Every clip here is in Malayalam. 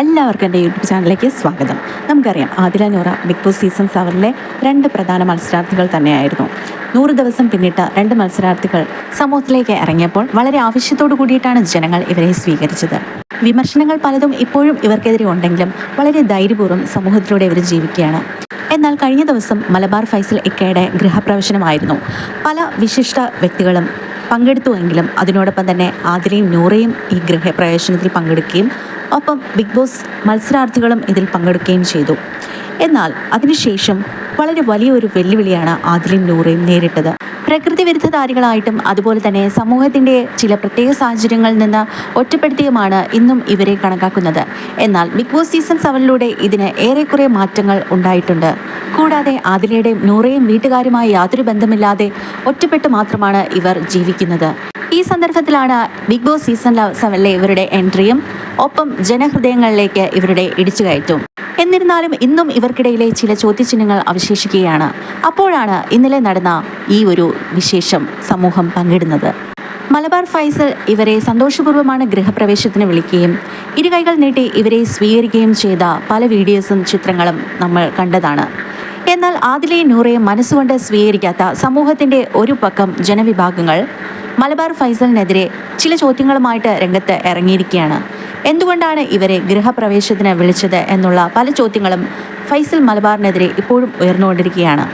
എല്ലാവർക്കും എന്റെ യൂട്യൂബ് ചാനലിലേക്ക് സ്വാഗതം. നമുക്കറിയാം Adila Noora big boss season സെവനിലെ രണ്ട് പ്രധാന മത്സരാർത്ഥികൾ തന്നെയായിരുന്നു. നൂറ് ദിവസം പിന്നിട്ട രണ്ട് മത്സരാർത്ഥികൾ സമൂഹത്തിലേക്ക് ഇറങ്ങിയപ്പോൾ വളരെ ആവശ്യത്തോടു കൂടിയിട്ടാണ് ജനങ്ങൾ ഇവരെ സ്വീകരിച്ചത്. വിമർശനങ്ങൾ പലതും ഇപ്പോഴും ഇവർക്കെതിരെ ഉണ്ടെങ്കിലും വളരെ ധൈര്യപൂർവം സമൂഹത്തിലൂടെ ഇവർ ജീവിക്കുകയാണ്. എന്നാൽ കഴിഞ്ഞ ദിവസം മലബാർ ഫൈസൽ ഇക്കയുടെ ഗൃഹപ്രവേശനമായിരുന്നു. പല വിശിഷ്ട വ്യക്തികളും പങ്കെടുത്തുവെങ്കിലും അതിനോടൊപ്പം തന്നെ ആതിരയും നൂറയും ഈ ഗൃഹപ്രവേശനത്തിൽ പങ്കെടുക്കുകയും ഒപ്പം ബിഗ് ബോസ് മത്സരാർത്ഥികളും ഇതിൽ പങ്കെടുക്കുകയും ചെയ്തു. എന്നാൽ അതിനുശേഷം വളരെ വലിയൊരു വെല്ലുവിളിയാണ് ആദിലും നൂറയും നേരിട്ടത്. പ്രകൃതി വിരുദ്ധധാരികളായിട്ടും അതുപോലെ തന്നെ സമൂഹത്തിന്റെ ചില പ്രത്യേക സാഹചര്യങ്ങളിൽ നിന്ന് ഒറ്റപ്പെടുത്തിയുമാണ് ഇന്നും ഇവരെ കണക്കാക്കുന്നത്. എന്നാൽ ബിഗ് ബോസ് സീസൺ സെവനിലൂടെ ഇതിന് ഏറെക്കുറെ മാറ്റങ്ങൾ ഉണ്ടായിട്ടുണ്ട്. കൂടാതെ ആദിലയുടെയും നൂറയും വീട്ടുകാരുമായി യാതൊരു ബന്ധമില്ലാതെ ഒറ്റപ്പെട്ട് മാത്രമാണ് ഇവർ ജീവിക്കുന്നത്. ഈ സന്ദർഭത്തിലാണ് ബിഗ് ബോസ് സീസൺ സെവനിലെ ഇവരുടെ എൻട്രിയും ഒപ്പം ജനഹൃദയങ്ങളിലേക്ക് ഇവരുടെ ഇടിച്ചുകയറ്റും എന്നിരുന്നാലും ഇന്നും ഇവർക്കിടയിലെ ചില ചോദ്യചിഹ്നങ്ങൾ അവശേഷിക്കുകയാണ്. അപ്പോഴാണ് ഇന്നലെ നടന്ന ഈ ഒരു വിശേഷം സമൂഹം പങ്കിടുന്നത്. മലബാർ ഫൈസൽ ഇവരെ സന്തോഷപൂർവമാണ് ഗൃഹപ്രവേശത്തിന് വിളിക്കുകയും ഇരുകൈകൾ നീട്ടി ഇവരെ സ്വീകരിക്കുകയും ചെയ്ത പല വീഡിയോസും ചിത്രങ്ങളും നമ്മൾ കണ്ടതാണ്. എന്നാൽ ആദിലെയും നൂറയും മനസ്സുകൊണ്ട് സ്വീകരിക്കാത്ത സമൂഹത്തിന്റെ ഒരു പക്കം ജനവിഭാഗങ്ങൾ മലബാർ ഫൈസലിനെതിരെ ചില ചോദ്യങ്ങളുമായിട്ട് രംഗത്ത് ഇറങ്ങിയിരിക്കുകയാണ്. എന്തുകൊണ്ടാണ് ഇവരെ ഗൃഹപ്രവേശത്തിന് വിളിച്ചത് എന്നുള്ള പല ചോദ്യങ്ങളും ഫൈസൽ മലബാറിനെതിരെ ഇപ്പോഴും ഉയർന്നുകൊണ്ടിരിക്കുകയാണ്.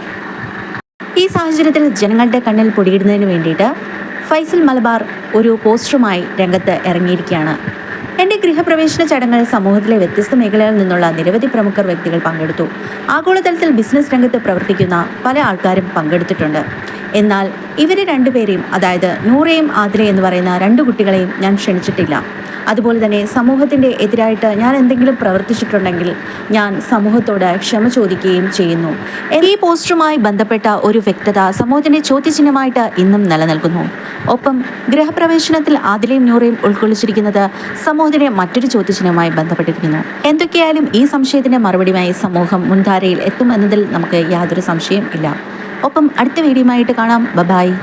ഈ സാഹചര്യത്തിൽ ജനങ്ങളുടെ കണ്ണിൽ പൊടിയിടുന്നതിന് വേണ്ടിയിട്ട് ഫൈസൽ മലബാർ ഒരു പോസ്റ്ററുമായി രംഗത്ത് ഇറങ്ങിയിരിക്കുകയാണ്. എന്റെ ഗൃഹപ്രവേശന ചടങ്ങിൽ സമൂഹത്തിലെ വ്യത്യസ്ത മേഖലകളിൽ നിന്നുള്ള നിരവധി പ്രമുഖർ വ്യക്തികൾ പങ്കെടുത്തു. ആഗോളതലത്തിൽ ബിസിനസ് രംഗത്ത് പ്രവർത്തിക്കുന്ന പല ആൾക്കാരും പങ്കെടുത്തിട്ടുണ്ട്. എന്നാൽ ഇവരെ രണ്ടുപേരെയും അതായത് നൂറയും ആതിര എന്ന് പറയുന്ന രണ്ട് കുട്ടികളെയും ഞാൻ ക്ഷണിച്ചിട്ടില്ല. അതുപോലെ തന്നെ സമൂഹത്തിന്റെ എതിരായിട്ട് ഞാൻ എന്തെങ്കിലും പ്രവർത്തിച്ചിട്ടുണ്ടെങ്കിൽ ഞാൻ സമൂഹത്തോട് ക്ഷമ ചോദിക്കുകയും ചെയ്യുന്നു. ഈ പോസ്റ്ററുമായി ബന്ധപ്പെട്ട ഒരു വ്യക്തത സമൂഹത്തിന്റെ ചോദ്യചിഹ്നമായിട്ട് ഇന്നും നിലനിൽക്കുന്നു. ഒപ്പം ഗൃഹപ്രവേശനത്തിൽ ആദിലയും നൂറയും ഉൾക്കൊള്ളിച്ചിരിക്കുന്നത് സമൂഹത്തിന്റെ മറ്റൊരു ചോദ്യചിഹ്നവുമായി ബന്ധപ്പെട്ടിരിക്കുന്നു. എന്തൊക്കെയായാലും ഈ സംശയത്തിന്റെ മറുപടിയുമായി സമൂഹം മുൻധാരയിൽ എത്തുമെന്നതിൽ നമുക്ക് യാതൊരു സംശയം ഇല്ല. ഒപ്പം അടുത്ത വീഡിയോയുമായിട്ട് കാണാം. ബബായ്